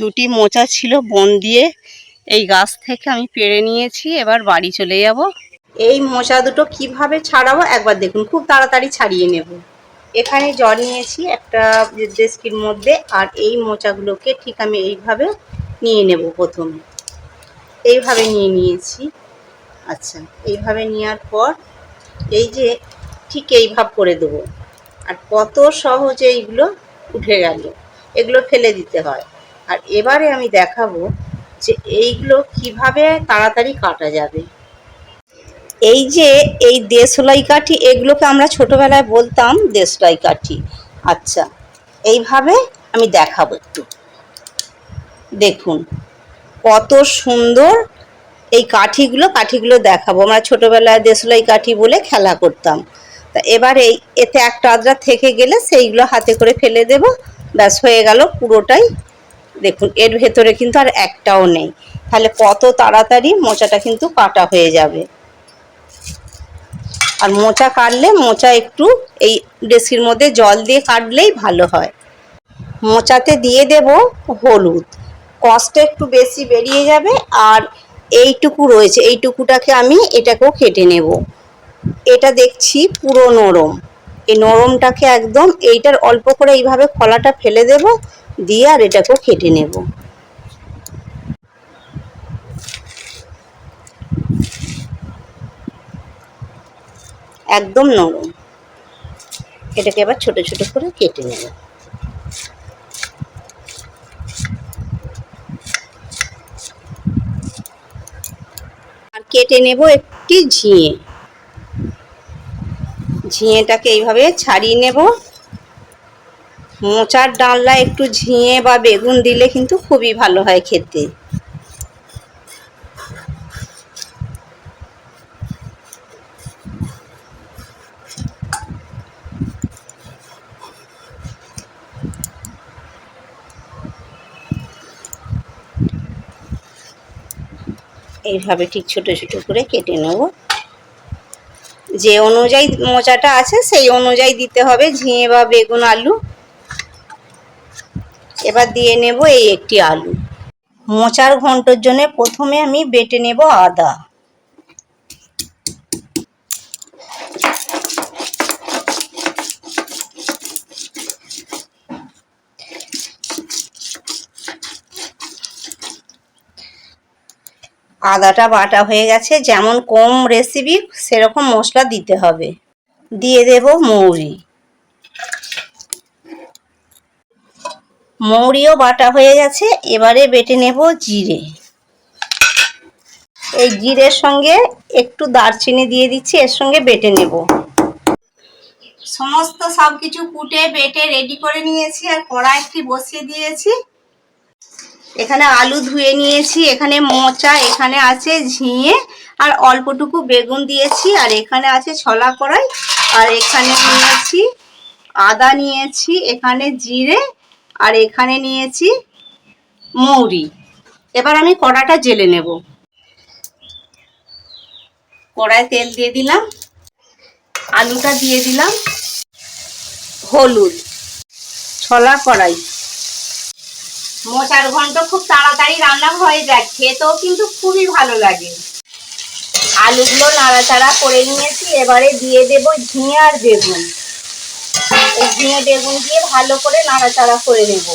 দুটি মোচা ছিল, বন দিয়ে এই গাছ থেকে আমি পেরে নিয়েছি, এবার বাড়ি চলে যাব। এই মোচা দুটো কীভাবে ছাড়াবো একবার দেখুন, খুব তাড়াতাড়ি ছাড়িয়ে নেব। এখানে জল নিয়েছি একটা ডেস্কির মধ্যে, আর এই মোচাগুলোকে ঠিক আমি এইভাবে নিয়ে নেব প্রথমে। এইভাবে নিয়ে নিয়েছি। আচ্ছা এইভাবে নেওয়ার পর এই যে ঠিক এইভাব করে দেবো। আর কত সহজে এইগুলো উঠে গেল, এগুলো ফেলে দিতে হয়। আর এবারে আমি দেখাবো যে এইগুলো কীভাবে তাড়াতাড়ি কাটা যাবে। এই যে এই দেশলাই কাঠি, এগুলোকে আমরা ছোটবেলায় বলতাম দেশলাই কাঠি। আচ্ছা এইভাবে আমি দেখাবো একটু। দেখুন, কত সুন্দর এই কাঠিগুলো কাঠিগুলো দেখাবো। আমরা ছোটবেলায় দেশলাই কাঠি বলে খেলা করতাম। তা এবার এই, এতে একটা আদ্রা থেকে গেলে সেইগুলো হাতে করে ফেলে দেব। ব্যাস, হয়ে গেল পুরোটাই দেখুন, এর ভেতরে কিন্তু আর একটাও নেই। তাহলে কত তাড়াতাড়ি মোচাটা কিন্তু কাটা হয়ে যাবে। আর মোচা কাটলে মোচা একটু এই ডেসির মধ্যে জল দিয়ে কাটলেই ভালো হয়। মোচাতে দিয়ে দেব হলুদ। কষ্ট একটু বেশি বেরিয়ে যাবে আর এইটুকু রয়েছে। এইটুকুটাকে আমি এটাকেও কেটে নেব। এটা দেখছি পুরো নরম। এই নরমটাকে একদম এইটার অল্প করে এইভাবে খোলাটা ফেলে দেব, দিয়ে আর এটাকেও কেটে নেব। একদম নরম। এটাকে আবার ছোট ছোট করে কেটে নেব। আর কেটে নেব একটি ঝিঙে। ঝিঙেটাকে এইভাবে ছাড়িয়ে নেব। মোচার ডালনা একটু ঝিঙে বা বেগুন দিলে কিন্তু খুবই ভালো হয় খেতে। এইভাবে ঠিক ছোট ছোট করে কেটে নেব। যে অনুযায়ী মোচাটা আছে, সেই অনুযায়ী দিতে হবে ঝিঙে বা বেগুন আলু। এবার দিয়ে নেব এই একটি আলু। মোচার ঘন্টর জন্য প্রথমে আমি বেটে নেব আদা। আদাটা বাটা হয়ে গেছে, যেমন কম রেসিপি সেরকম মশলা দিতে হবে। দিয়ে দেব মৌরি। মৌরিও বাটা হয়ে গেছে, এবারে বেটে নেব জিরে। এই জিরের সঙ্গে একটু দারচিনি দিয়ে দিচ্ছি, এর সঙ্গে বেটে নেব। সমস্ত সব কিছু কুটে, বেটে রেডি করে নিয়েছি, আর কড়া একটি বসিয়ে দিয়েছি। এখানে আলু ধুয়ে নিয়েছি, এখানে মোচা, এখানে আছে ঝিঙে, আর অল্পটুকু বেগুন দিয়েছি, আর এখানে আছে ছলা কড়াই, আর এখানে নিয়েছি আদা নিয়েছি, এখানে জিরে, আর এখানে নিয়েছি মৌরি। এবার আমি কড়াটা জেলে নেব। কড়ায় তেল দিয়ে দিলাম, আলুটা দিয়ে দিলাম, হলুদ, ছলা কড়াই। মোচার ঘন্ট খুব তাড়াতাড়ি রান্না হয়ে যায় খেতেও কিন্তু খুবই ভালো লাগে। আলুগুলো নাড়াচাড়া করে নিয়েছি, এবারে দিয়ে দেব ঝিঙে আর বেগুন। এই ঝিঙে বেগুন দিয়ে ভালো করে নাড়াচাড়া করে নেব।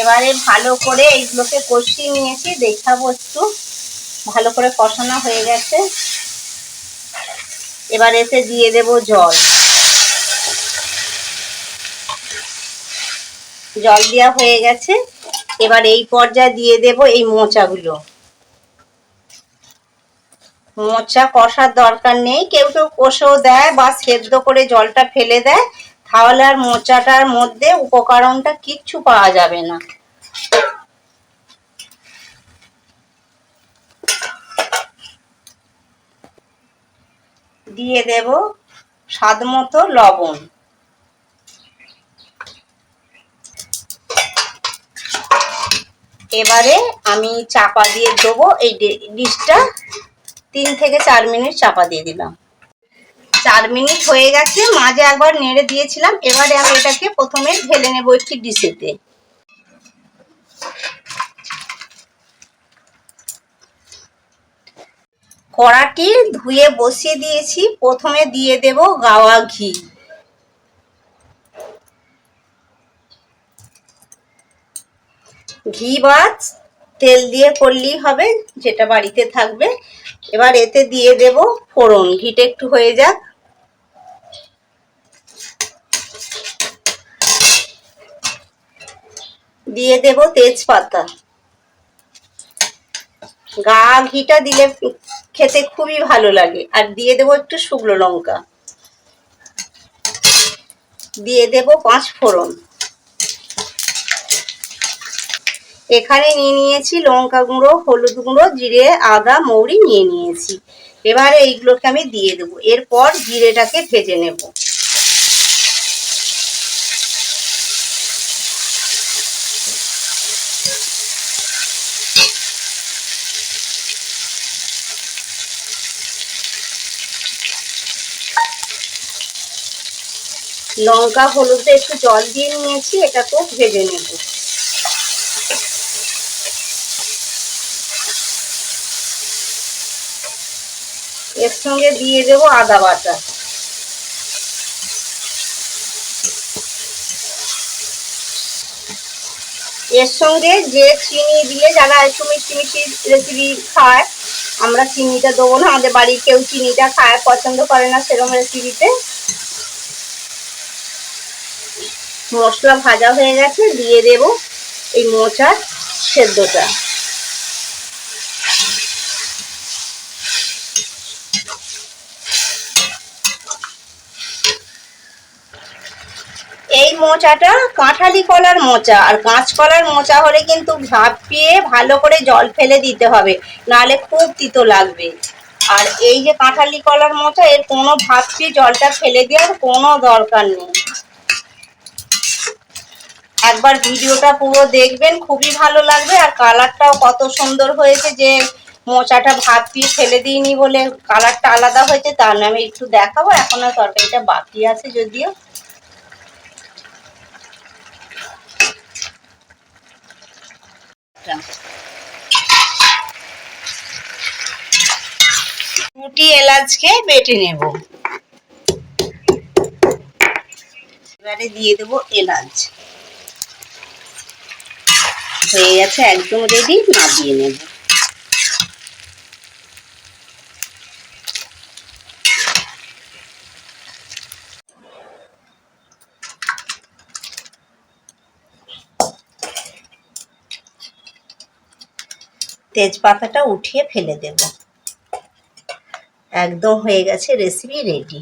এবারে ভালো করে এইগুলোকে কষিয়ে নিয়েছি দেখাবো একটু ভালো করে কষানো হয়ে গেছে। এবার এতে দিয়ে দেব জল। জল দেওয়া হয়ে গেছে। এবার এই পর্যায়ে দিয়ে দেব এই মোচাগুলো। মোচা কষার দরকার নেই। কেউ কেউ কষেও দেয় বা সেদ্ধ করে জলটা ফেলে দেয়। তাহলে আর মোচাটার মধ্যে উপকরণটা কিচ্ছু পাওয়া যাবে না। দিয়ে দেব স্বাদ মতো লবণ। এবারে আমি চাপা দিয়ে দেবো। এই ডিশটা তিন থেকে চার মিনিট চাপা দিয়ে দিলাম। চার মিনিট হয়ে গেছে, মাঝে একবার নেড়ে দিয়েছিলাম। এবারে আমি এটাকে প্রথমে ঢেলে নেব একটি ডিশেতে। কড়াটি ধুয়ে বসিয়ে দিয়েছি। প্রথমে দিয়ে দেব গাওয়া ঘি। ঘি বা তেল দিয়ে করলেই হবে, যেটা বাড়িতে থাকবে। এবার এতে দিয়ে দেব ফোড়ন, ঘিটা একটু হয়ে যাক। দিয়ে দেব তেজপাতা। গা ঘিটা দিলে খেতে খুবই ভালো লাগে। আর দিয়ে দেব একটু শুকনো লঙ্কা। দিয়ে দেব পাঁচ ফোড়ন। এখানে নিয়ে নিয়েছি লঙ্কা গুঁড়ো, হলুদ গুঁড়ো, জিরে, আদা, মৌরি নিয়ে নিয়েছি। এবারে এইগুলোকে আমি দিয়ে দেবো। এরপর জিরেটাকে ভেজে নেব। লঙ্কা হলুদে একটু জল দিয়ে নিয়েছি, এটাকেও ভেজে নেব। এর সঙ্গে দিয়ে দেবো আদা বাটা। এর সঙ্গে যে চিনি দিয়ে যারা একটু মিষ্টি মিষ্টি রেসিপি খায়, আমরা চিনিটা দেবো না। আমাদের বাড়ির কেউ চিনিটা খায়, পছন্দ করে না সেরকম রেসিপিতে মশলা ভাজা হয়ে গেছে, দিয়ে দেব এই মোচার সেদ্ধটা। এই মোচাটা কাঁঠালি কলার মোচা। আর কাঁচকলার মোচা হলে কিন্তু ভাপিয়ে ভালো করে জল ফেলে দিতে হবে নালে খুব তিতো লাগবে। আর এই যে কাঁঠালি কলার মোচা, এর কোনো ভাপিয়ে জলটা ফেলে দেওয়ার কোনো দরকার নেই। একবার ভিডিওটা পুরো দেখবেন, খুবই ভালো লাগবে। আর কালারটাও কত সুন্দর হয়েছে যে মোচাটা ভাপিয়ে ফেলে দিইনি বলে কালারটা আলাদা হয়েছে, তার নামে একটু দেখাবো। এখন আর তরকারিটা বাকি আছে যদিও। দুটি এলাচকে বেটে নেব। এবারে দিয়ে দেবো এলাচ। হয়ে গেছে একদম রেডি নামিয়ে নেব। তেজপাতাটা উঠিয়ে ফেলে দেব। একদম হয়ে গেছে রেসিপি রেডি